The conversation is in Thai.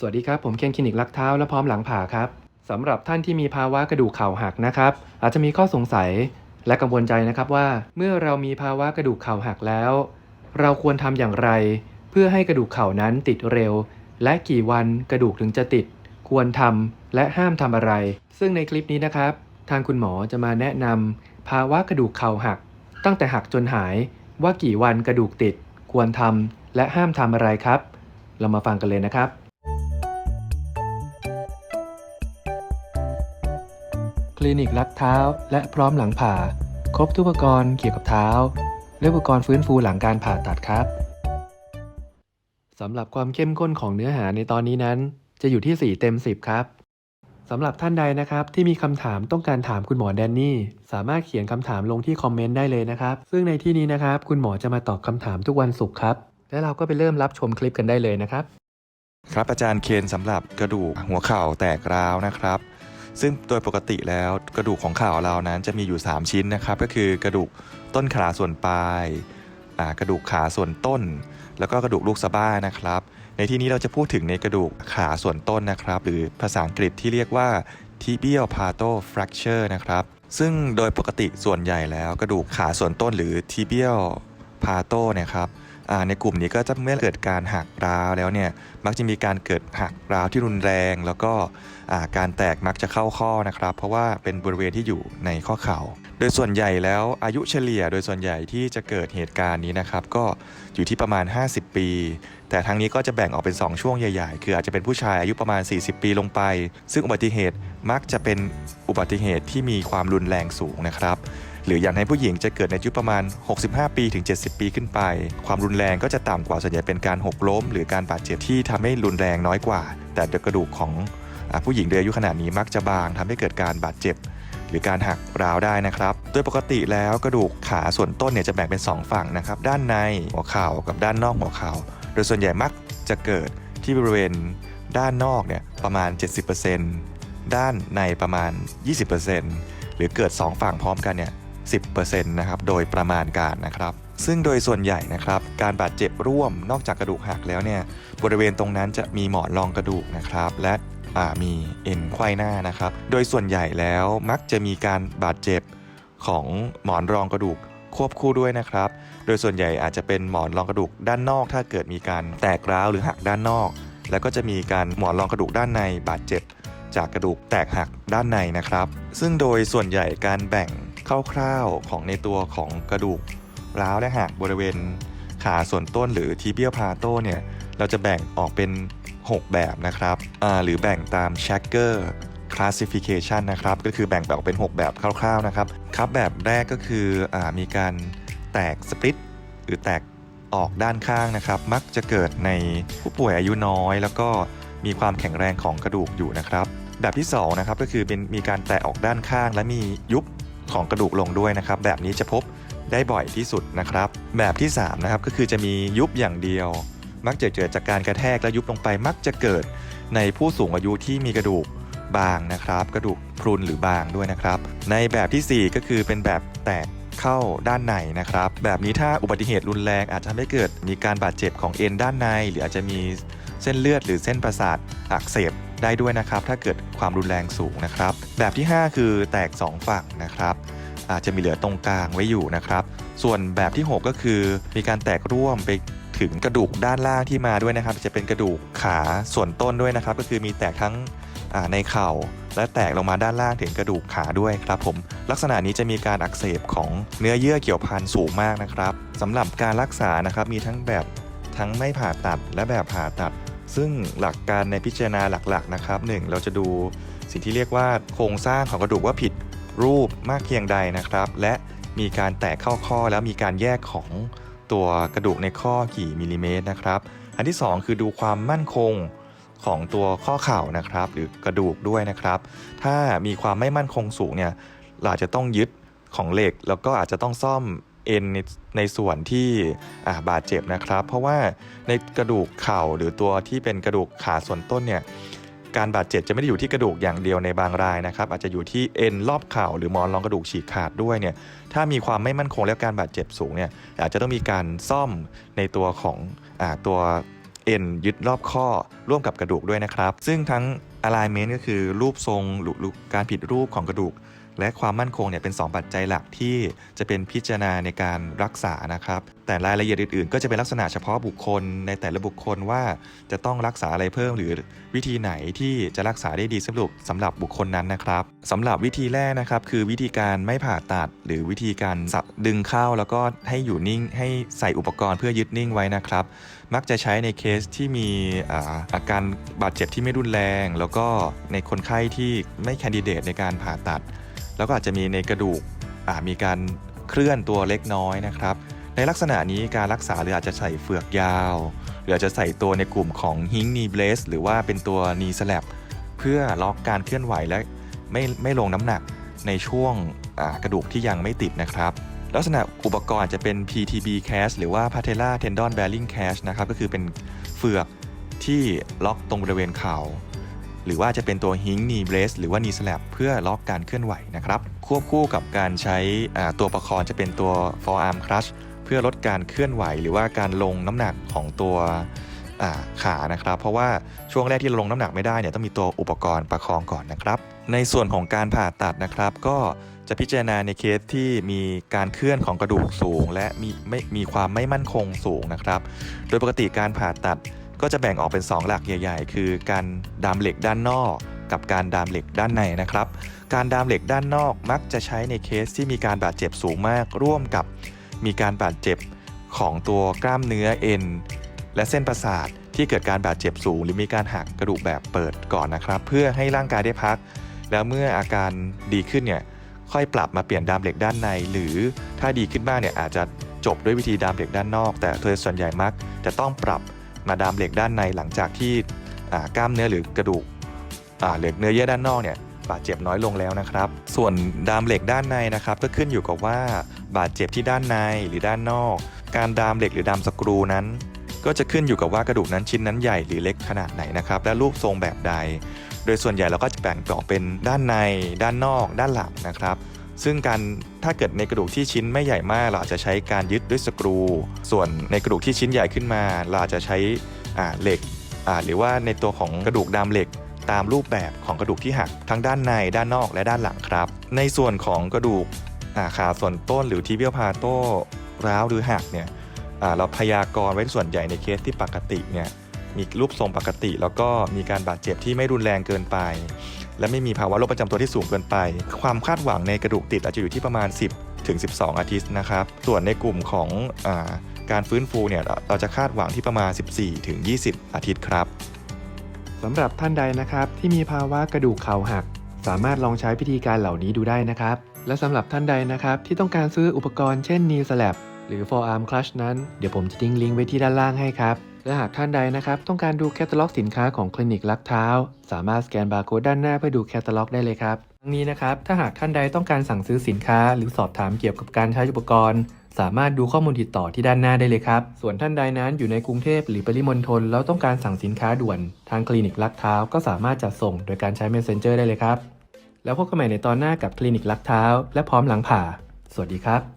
สวัสดีครับ ผมเคนคลินิกลักเท้าและพร้อมหลังผ่าครับสำหรับท่านที่มีภาวะกระดูกเข่าหักนะครับ อาจจะมีข้อสงสัยและกังวลใจนะครับว่า เมื่อเรามีภาวะกระดูกเข่าหักแล้ว เราควรทำอย่างไร เพื่อให้กระดูกเข่านั้นติดเร็ว และกี่วันกระดูกถึงจะติด ควรทำและห้ามทำอะไร ซึ่งในคลิปนี้นะครับ ทางคุณหมอจะมาแนะนำภาวะกระดูกเข่าหัก ตั้งแต่หักจนหายว่ากี่วันกระดูกติด ควรทำและห้ามทำอะไรครับ เรามาฟังกันเลยนะครับ ลินิกรักเท้า และพร้อมหลังผ่า ครบทุกอุปกรณ์เกี่ยวกับเท้า และอุปกรณ์ฟื้นฟูหลังการผ่าตัดครับสำหรับความเข้มข้นของเนื้อหาในตอนนี้นั้น จะอยู่ที่ 4 เต็ม 10 ครับสำหรับท่านใดนะครับที่มีคำถามต้องการถามคุณหมอแดนนี่ สามารถเขียนคำถามลงที่คอมเมนต์ได้เลยนะครับ ซึ่งในที่นี้นะครับคุณหมอจะมาตอบคำถามทุกวันศุกร์ครับ และเราก็ไปเริ่มรับชมคลิปกันได้เลยนะครับ ครับอาจารย์เคนสำหรับกระดูกหัวเข่าแตกร้าวนะครับ ซึ่งโดยปกติแล้วกระดูกของข่าเรานั้นจะมีอยู่ 3 ชิ้นนะครับ ก็คือกระดูกต้นขาส่วนปลายกระดูกขาส่วนต้น แล้วก็กระดูกลูกสะบ้านะครับ ในที่นี้เราจะพูดถึงในกระดูกขาส่วนต้นนะครับ หรือภาษาอังกฤษที่เรียกว่า tibial plateau fracture นะครับ ซึ่งโดยปกติส่วนใหญ่แล้วกระดูกขาส่วนต้นหรือ tibial plateau เนะครับ ในกลุ่มนี้ก็จะเมื่อเกิดการหักร้าวแล้วเนี่ยมักจะมีการเกิดหักร้าวที่รุนแรง แล้วก็การแตกมักจะเข้าข้อนะครับ เพราะว่าเป็นบริเวณที่อยู่ในข้อเข่า โดยส่วนใหญ่แล้วอายุเฉลี่ย โดยส่วนใหญ่ที่จะเกิดเหตุการณ์นี้นะครับ ก็อยู่ที่ประมาณ 50 ปี แต่ทั้งนี้ก็จะแบ่งออกเป็น 2 ช่วงใหญ่ๆ คืออาจจะเป็นผู้ชายอายุประมาณ 40 ปีลงไป ซึ่งอุบัติเหตุมักจะเป็นอุบัติเหตุที่มีความรุนแรงสูงนะครับ หรืออย่างในผู้หญิงจะเกิดในอายุประมาณ 65 ปีถึง 70 ปีขึ้นไป ความรุนแรงก็จะต่ำกว่าส่วนใหญ่เป็นการหกล้ม หรือการบาดเจ็บที่ทำให้รุนแรงน้อยกว่า แต่กระดูกของอผู้หญิงโดยอายุขนาดนี้มักจะบางทำให้เกิดการบาดเจ็บหรือการหักร้าวได้นะครับ โดยปกติแล้วกระดูกขาส่วนต้นเนี่ยจะแบ่งเป็น 2 ฝั่งนะครับ ด้านในหัวเข่ากับด้านนอกหัวเข่า โดยส่วนใหญ่มักจะเกิดที่บริเวณด้านนอกเนี่ยประมาณ 70%ด้านในประมาณ 20%หรือเกิด 2 ฝั่งพร้อมกันเนี่ย 10%นะครับโดยประมาณการนะครับ ซึ่งโดยส่วนใหญ่นะครับ การบาดเจ็บร่วมนอกจากกระดูกหักแล้วเนี่ยบริเวณตรงนั้นจะมีหมอนรองกระดูกนะครับ และมีเอ็นไขว้หน้านะครับ โดยส่วนใหญ่แล้วมักจะมีการบาดเจ็บของหมอนรองกระดูกควบคู่ด้วยนะครับ โดยส่วนใหญ่อาจจะเป็นหมอนรองกระดูกด้านนอก ถ้าเกิดมีการแตกร้าวหรือหักด้านนอก แล้วก็จะมีการหมอนรองกระดูกด้านในบาดเจ็บ จากกระดูกแตกหักด้านในนะครับ ซึ่งโดยส่วนใหญ่การแบ่ง คร่าวๆของในตัวของกระดูกร้าวและหักบริเวณขาส่วนต้นหรือ tibial plateau เนี่ยเราจะแบ่งออกเป็น 6 แบบนะครับหรือแบ่งตาม Shaker classification นะครับก็คือแบ่งออกเป็น 6 แบบคร่าวๆนะครับครับแบบแรกก็คืออมีการแตกสปริตหรือแตกออกด้านข้างนะครับ มักจะเกิดในผู้ป่วยอายุน้อย แล้วก็มีความแข็งแรงของกระดูกอยู่นะครับ แบบที่2นะครับก็คือเป็นมีการแตกออกด้านข้าง และมียุบ ของกระดูกลงด้วยนะครับ แบบนี้จะพบได้บ่อยที่สุดนะครับ แบบที่3นะครับก็คือจะมียุบอย่างเดียว มักจะเกิดจากการกระแทกและยุบลงไปมักจะเกิดในผู้สูงอายุที่มีกระดูกบางนะครับ กระดูกพรุนหรือบางด้วยนะครับ ในแบบทีสี่4 ก็คือเป็นแบบแตกเข้าด้านในนะครับ แบบนี้ถ้าอุบัติเหตุรุนแรงอาจจะทำให้เกิดมีการบาดเจ็บของเอ็นด้านใน หรืออาจจะมีเส้นเลือดหรือเส้นประสาทอักเสบ ได้ด้วยนะครับ ถ้าเกิดความรุนแรงสูงนะครับ แบบที่ 5 คือแตก 2 ฝั่งนะครับ อาจจะมีเหลือตรงกลางไว้อยู่นะครับ ส่วนแบบที่ 6 ก็คือมีการแตกร่วมไปถึงกระดูกด้านล่างที่มาด้วยนะครับ จะเป็นกระดูกขาส่วนต้นด้วยนะครับ ก็คือมีแตกทั้งในเข่าและแตกลงมาด้านล่างถึงกระดูกขาด้วยครับผม ลักษณะนี้จะมีการอักเสบของเนื้อเยื่อเกี่ยวพันสูงมากนะครับสำหรับการรักษานะครับมีทั้งแบบทั้งไม่ผ่าตัดและแบบผ่าตัด ซึ่งหลักการในพิจารณาหลักๆนะครับหนึ่งเราจะดูสิ่งที่เรียกว่าโครงสร้างของกระดูกว่าผิดรูปมากเพียงใดนะครับ และมีการแตกเข้าข้อแล้วมีการแยกของตัวกระดูกในข้อกี่มิลลิเมตรนะครับ อันที่ 2 คือดูความมั่นคงของตัวข้อเข่านะครับ หรือกระดูกด้วยนะครับ ถ้ามีความไม่มั่นคงสูงเนี่ยเราจะต้องยึดของเหล็ก แล้วก็อาจจะต้องซ่อม เอ็นในในส่วนที่บาดเจ็บนะครับ เพราะว่าในกระดูกเข่าหรือตัวที่เป็นกระดูกขาส่วนต้นเนี่ยการบาดเจ็บจะไม่ได้อยู่ที่กระดูกอย่างเดียวในบางรายนะครับ อาจจะอยู่ที่เอ็นรอบเข่าหรือมอนรองกระดูกฉีกขาดด้วยเนี่ยถ้ามีความไม่มั่นคงและการบาดเจ็บสูงเนี่ยอาจจะต้องมีการซ่อมในตัวของอตัวเอ็นยึดรอบข้อร่วมกับกระดูกด้วยนะครับ ซึ่งทั้ง alignment ก็คือรูปทรงหรือการผิดรูปของกระดูก และความมั่นคงเนี่ยเป็น 2 ปัจจัยหลักที่จะเป็นพิจารณาในการรักษานะครับ แต่รายละเอียดอื่นๆ ก็จะเป็นลักษณะเฉพาะบุคคลในแต่ละบุคคลว่าจะต้องรักษาอะไรเพิ่มหรือวิธีไหนที่จะรักษาได้ดีสำหรับสำหรับบุคคลนั้นนะครับสำหรับวิธีแรกนะครับ คือวิธีการไม่ผ่าตัด หรือวิธีการสับดึงเข้าแล้วก็ให้อยู่นิ่งให้ใส่อุปกรณ์เพื่อยึดนิ่งไว้นะครับ มักจะใช้ในเคสที่มีอาการบาดเจ็บที่ไม่รุนแรง แล้วก็ในคนไข้ที่ไม่แคนดิเดตในการผ่าตัด แล้วก็อาจจะมีในกระดูกมีการเคลื่อนตัวเล็กน้อยนะครับ ในลักษณะนี้การรักษาหรืออาจจะใส่เฟือกยาว หรืออาจจะใส่ตัวในกลุ่มของฮิงนีเบสหรือว่าเป็นตัวนีสแลบเพื่อล็อกการเคลื่อนไหวและไม่ไม่ลงน้ำหนักในช่วงกระดูกที่ยังไม่ติดนะครับ ลักษณะอุปกรณ์จะเป็น PTB cast หรือว่า patella tendon bearing cast นะครับก็คือเป็นเฟือกที่ล็อกตรงบริเวณเข่า หรือว่าจะเป็นตัว hing knee brace หรือว่า knee slap เพื่อล็อกการเคลื่อนไหวนะครับ ควบคู่กับการใช้ตัวประคองจะเป็นตัว forearm clutch เพื่อลดการเคลื่อนไหว หรือว่าการลงน้ำหนักของตัวขานะครับ เพราะว่าช่วงแรกที่เราลงน้ำหนักไม่ได้เนี่ยต้องมีตัวอุปกรณ์ประคองก่อนนะครับ ในส่วนของการผ่าตัดนะครับ ก็จะพิจารณาในเคสที่มีการเคลื่อนของกระดูกสูง และมีไม่มีความไม่มั่นคงสูงนะครับ โดยปกติการผ่าตัด ก็จะแบ่งออกเป็น 2 หลักใหญ่ ๆ คือการดามเหล็กด้านนอก กับการดามเหล็กด้านในนะครับ การดามเหล็กด้านนอกมักจะใช้ในเคสที่มีการบาดเจ็บสูงมาก ร่วมกับมีการบาดเจ็บของตัวกล้ามเนื้อเอ็นและเส้นประสาทที่เกิดการบาดเจ็บสูง หรือมีการหักกระดูกแบบเปิดก่อนนะครับ เพื่อให้ร่างกายได้พัก แล้วเมื่ออาการดีขึ้นเนี่ยค่อยปรับมาเปลี่ยนดามเหล็กด้านใน หรือถ้าดีขึ้นมากเนี่ยอาจจะจบด้วยวิธีดามเหล็กด้านนอก แต่โดยส่วนใหญ่มักจะต้องปรับ มาดามเหล็กด้านในหลังจากที่กล้ามเนื้อหรือกระดูกเหล็กเนื้อเยื่อด้านนอกเนี่ยบาดเจ็บน้อยลงแล้วนะครับ ส่วนดามเหล็กด้านในนะครับก็ขึ้นอยู่กับว่าบาดเจ็บที่ด้านในหรือด้านนอก การดามเหล็กหรือดามสกรูนั้น ก็จะขึ้นอยู่กับว่ากระดูกนั้นชิ้นนั้นใหญ่หรือเล็กขนาดไหนนะครับและรูปทรงแบบใด โดยส่วนใหญ่เราก็จะแบ่งออกเป็นด้านใน ด้านนอก ด้านหลังนะครับ ซึ่งการถ้าเกิดในกระดูกที่ชิ้นไม่ใหญ่มาก เราอาจจะใช้การยึดด้วยสกรู ส่วนในกระดูกที่ชิ้นใหญ่ขึ้นมา เราอาจจะใช้เหล็กหรือว่าในตัวของกระดูกดามเหล็กตามรูปแบบของกระดูกที่หักทั้งด้านในด้านนอกและด้านหลังครับ ในส่วนของกระดูกขาส่วนต้นหรือทีเบียลพาโต้ร้าวหรือหักเนี่ยเราพยากรณ์ไว้ส่วนใหญ่ในเคสที่ปกติเนี่ยมีรูปทรงปกติ แล้วก็มีการบาดเจ็บที่ไม่รุนแรงเกินไป และไม่มีภาวะโรคประจำตัวที่สูงเกินไป ความคาดหวังในกระดูกติดอาจจะอยู่ที่ประมาณ 10 ถึง 12 อาทิตย์นะครับ ส่วนในกลุ่มของอการฟื้นฟูเนี่ยเราจะคาดหวังที่ประมาณ 14 ถึง 20 อาทิตย์ครับสำหรับท่านใดนะครับที่มีภาวะกระดูกเข่าหัก สามารถลองใช้พิธีการเหล่านี้ดูได้นะครับ และสำหรับท่านใดนะครับที่ต้องการซื้ออุปกรณ์เช่น knee slab หรือ forearm clutch นั้น เดี๋ยวผมจะทิ้งลิงก์ไว้ที่ด้านล่างให้ครับ และหากท่านใดนะครับต้องการดูแคตตาล็อกสินค้าของคลินิกลักเท้า สามารถสแกนบาร์โค้ดด้านหน้าเพื่อดูแคตตาล็อกได้เลยครับทั้งนี้นะครับถ้าหากท่านใดต้องการสั่งซื้อสินค้า หรือสอบถามเกี่ยวกับการใช้อุปกรณ์ สามารถดูข้อมูลติดต่อที่ด้านหน้าได้เลยครับ ส่วนท่านใดนั้นอยู่ในกรุงเทพหรือปริมณฑลแล้วต้องการสั่งสินค้าด่วน ทางคลินิกลักเท้าก็สามารถจัดส่งโดยการใช้ Messenger ได้เลยครับ แล้วพบกันใหม่ในตอนหน้ากับคลินิกลักเท้า และพร้อมหลังผ่า สวัสดีครับ